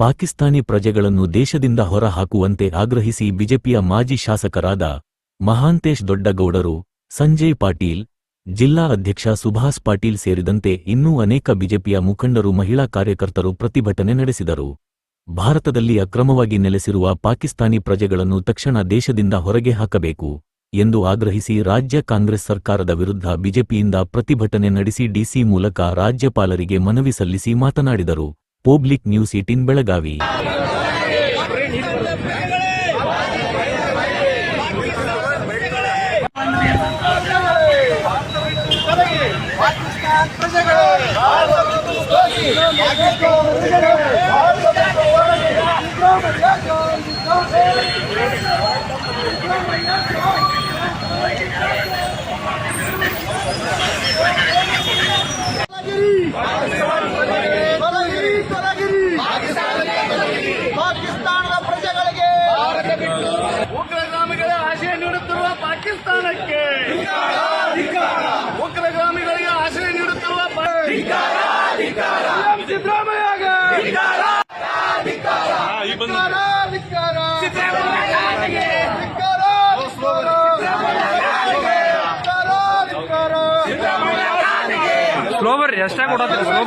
ಪಾಕಿಸ್ತಾನಿ ಪ್ರಜೆಗಳನ್ನು ದೇಶದಿಂದ ಹೊರಹಾಕುವಂತೆ ಆಗ್ರಹಿಸಿ ಬಿಜೆಪಿಯ ಮಾಜಿ ಶಾಸಕರಾದ ಮಹಾಂತೇಶ್ ದೊಡ್ಡಗೌಡರು, ಸಂಜಯ್ ಪಾಟೀಲ್, ಜಿಲ್ಲಾ ಅಧ್ಯಕ್ಷ ಸುಭಾಷ್ ಪಾಟೀಲ್ ಸೇರಿದಂತೆ ಇನ್ನೂ ಅನೇಕ ಬಿಜೆಪಿಯ ಮುಖಂಡರು ಮಹಿಳಾ ಕಾರ್ಯಕರ್ತರು ಪ್ರತಿಭಟನೆ ನಡೆಸಿದರು. ಭಾರತದಲ್ಲಿ ಅಕ್ರಮವಾಗಿ ನೆಲೆಸಿರುವ ಪಾಕಿಸ್ತಾನಿ ಪ್ರಜೆಗಳನ್ನು ತಕ್ಷಣ ದೇಶದಿಂದ ಹೊರಗೆ ಹಾಕಬೇಕು ಎಂದು ಆಗ್ರಹಿಸಿ ರಾಜ್ಯ ಕಾಂಗ್ರೆಸ್ ಸರ್ಕಾರದ ವಿರುದ್ಧ ಬಿಜೆಪಿಯಿಂದ ಪ್ರತಿಭಟನೆ ನಡೆಸಿ ಡಿಸಿ ಮೂಲಕ ರಾಜ್ಯಪಾಲರಿಗೆ ಮನವಿ ಸಲ್ಲಿಸಿ ಮಾತನಾಡಿದರು. ಪೋಬ್ಲಿಕ್ ನ್ಯೂಸ್ ಏಟಿನ್ ಬೆಳಗಾವಿ. ಧಿಕ್ಕಾರ, ಧಿಕ್ಕಾರ. ಸ್ಲೋ ಬರ್ರಿ ಎಷ್ಟಾಗಿ ಕೊಡತ್ರಿ ಸ್ಲೋ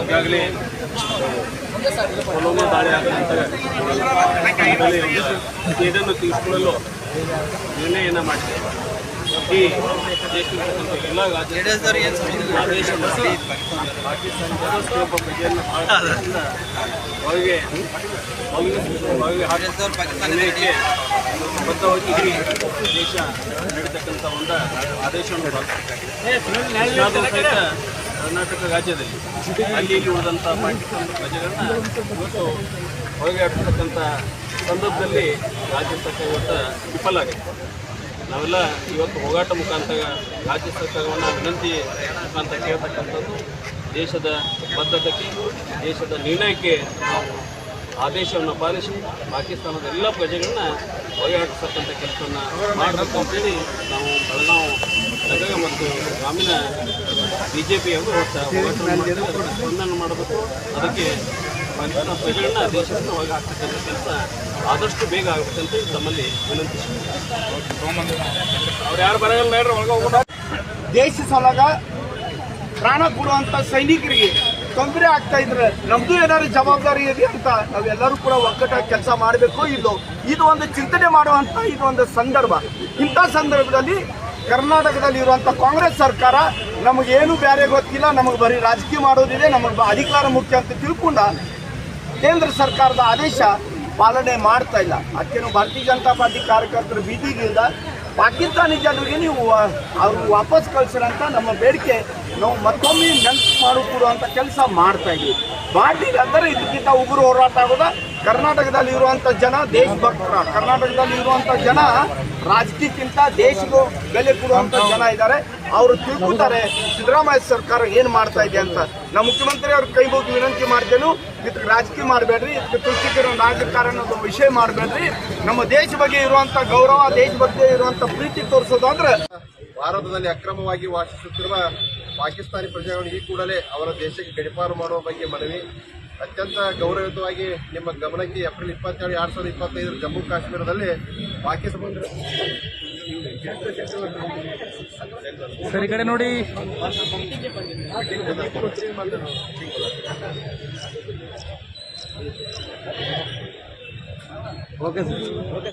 ಈಗಾಗಲೇ ನಂತರ ಇದನ್ನು ತಿಳಿಸಿಕೊಳ್ಳಲು ನಿರ್ಣಯನ ಮಾಡಿದೆ. ಈ ದೇಶ ಒಂದು ಆದೇಶವನ್ನು ಕರ್ನಾಟಕ ರಾಜ್ಯದಲ್ಲಿ. ಅಲ್ಲಿ ಇಲ್ಲಿ ಪಾಕಿಸ್ತಾನದ ಪ್ರಜೆಗಳನ್ನ ಇವತ್ತು ಹೊರಗೆ ಹಾಕ್ತಕ್ಕಂಥ ಸಂದರ್ಭದಲ್ಲಿ ರಾಜ್ಯ ಸರ್ಕಾರ ವಿಫಲ ಆಗಿದೆ ನಾವೆಲ್ಲ ಇವತ್ತು ಹೋಗಾಟ ಮುಖಾಂತರ ರಾಜ್ಯ ಸರ್ಕಾರವನ್ನು ವಿನಂತಿ ಮುಖಾಂತರ ಕೇಳ್ತಕ್ಕಂಥದ್ದು, ದೇಶದ ಬದ್ಧತೆಗೆ ದೇಶದ ನಿರ್ಣಯಕ್ಕೆ ನಾವು ಆದೇಶವನ್ನು ಪಾಲಿಸಿ ಪಾಕಿಸ್ತಾನದ ಎಲ್ಲ ಪ್ರಜೆಗಳನ್ನ ಹೊರಹಾಕಿಸ್ತಕ್ಕಂಥ ಕೆಲಸವನ್ನು ಮಾಡಬೇಕು ಅಂತೇಳಿ ನಾವು ಬೆಳಗಾವಿ ನಗರ ಮತ್ತು ಗ್ರಾಮೀಣ ಬಿ ಜೆ ಪಿಯವರು ಸ್ಪಂದನೆ ಮಾಡಬೇಕು ಅದಕ್ಕೆ ಪ್ರಜೆಗಳನ್ನ ದೇಶದಿಂದ ಹೊರಗೆ ಹಾಕ್ತಕ್ಕಂಥ ಕೆಲಸ ಆದಷ್ಟು ಬೇಗ ಆಗಬೇಕಂತ ತಮ್ಮಲ್ಲಿ ದೇಶ ಸಲಗ ಪ್ರಾಣ ಕೊಡುವಂತ ಸೈನಿಕರಿಗೆ ತೊಂದರೆ ಆಗ್ತಾ ಇದ್ರೆ ನಮ್ದು ಏನಾದ್ರು ಜವಾಬ್ದಾರಿ ಇದೆ ಅಂತ ನಾವೆಲ್ಲರೂ ಕೂಡ ಒಗ್ಗಟ್ಟಾಗಿ ಕೆಲಸ ಮಾಡಬೇಕು. ಇದು ಇದು ಒಂದು ಚಿಂತನೆ ಮಾಡುವಂತ ಇದು ಒಂದು ಸಂದರ್ಭ. ಇಂಥ ಸಂದರ್ಭದಲ್ಲಿ ಕರ್ನಾಟಕದಲ್ಲಿ ಇರುವಂತ ಕಾಂಗ್ರೆಸ್ ಸರ್ಕಾರ ನಮಗೇನು ಬೇರೆ ಗೊತ್ತಿಲ್ಲ ನಮಗೆ ಬರೀ ರಾಜಕೀಯ ಮಾಡೋದಿದೆ ನಮಗೆ ಅಧಿಕಾರ ಮುಖ್ಯ ಅಂತ ತಿಳ್ಕೊಂಡ ಕೇಂದ್ರ ಸರ್ಕಾರದ ಆದೇಶ ಪಾಲನೆ ಮಾಡ್ತಾ ಇಲ್ಲ. ಅದಕ್ಕೇನು ಭಾರತೀಯ ಜನತಾ ಪಾರ್ಟಿ ಕಾರ್ಯಕರ್ತರು ಬೀದಿಗಿಂದ ಪಾಕಿಸ್ತಾನಿ ಜನರಿಗೆ ನೀವು ಅವ್ರು ವಾಪಸ್ ಕಳಿಸಿರಂತ ನಮ್ಮ ಬೇಡಿಕೆ. ನಾವು ಮತ್ತೊಮ್ಮೆ ನೆನಪು ಮಾಡಿಕೊಡುವಂಥ ಕೆಲಸ ಮಾಡ್ತಾ ಇದ್ವಿ ಮಾಡ್ಲಿಲ್ಲ ಅಂದರೆ ಇದಕ್ಕಿಂತ ಉಗುರು ಹೋರಾಟ ಆಗೋದ, ಕರ್ನಾಟಕದಲ್ಲಿ ಇರುವಂಥ ಜನ ದೇಶಭಕ್ತರ, ಕರ್ನಾಟಕದಲ್ಲಿ ಇರುವಂಥ ಜನ ರಾಜಕೀಯಕ್ಕಿಂತ ದೇಶಗೂ ಬೆಲೆ ಕೊಡುವಂಥ ಜನ ಇದ್ದಾರೆ. ಅವರು ತಿಳ್ಕೊತಾರೆ, ಸಿದ್ದರಾಮಯ್ಯ ಸರ್ಕಾರ ಏನು ಮಾಡ್ತಾ ಇದೆ ಅಂತ. ನಮ್ಮ ಮುಖ್ಯಮಂತ್ರಿ ಅವ್ರ ಕೈ ಹೋಗಿ ವಿನಂತಿ ಮಾಡ್ತೇನು ಇದಕ್ಕೆ ರಾಜಕೀಯ ಮಾಡಬೇಡ್ರಿ ಇದಕ್ಕೆ ಕೃಷಿಕರು ರಾಜಕಾರಣ ಅನ್ನೋದು ವಿಷಯ ಮಾಡಬೇಡ್ರಿ. ನಮ್ಮ ದೇಶ ಬಗ್ಗೆ ಇರುವಂತ ಗೌರವ, ದೇಶ ಬಗ್ಗೆ ಇರುವಂತ ಪ್ರೀತಿ ತೋರಿಸೋದು ಅಂದ್ರೆ ಭಾರತದಲ್ಲಿ ಅಕ್ರಮವಾಗಿ ವಾಸಿಸುತ್ತಿರುವ ಪಾಕಿಸ್ತಾನಿ ಪ್ರಜೆಗಳನ್ನು ಈ ಕೂಡಲೇ ಅವರ ದೇಶಕ್ಕೆ ಗಡಿಪಾರು ಮಾಡುವ ಬಗ್ಗೆ ಮನವಿ ಅತ್ಯಂತ ಗೌರವಯುತವಾಗಿ ನಿಮ್ಮ ಗಮನಕ್ಕೆ ಏಪ್ರಿಲ್ ಇಪ್ಪತ್ತೇಳು ಎರಡು ಸಾವಿರದ ಇಪ್ಪತ್ತೈದರ ಜಮ್ಮು ಕಾಶ್ಮೀರದಲ್ಲಿ ಪಾಕಿಸ್ತಾನ ಸರಿ ಕಡೆ ನೋಡಿ. Okay sir.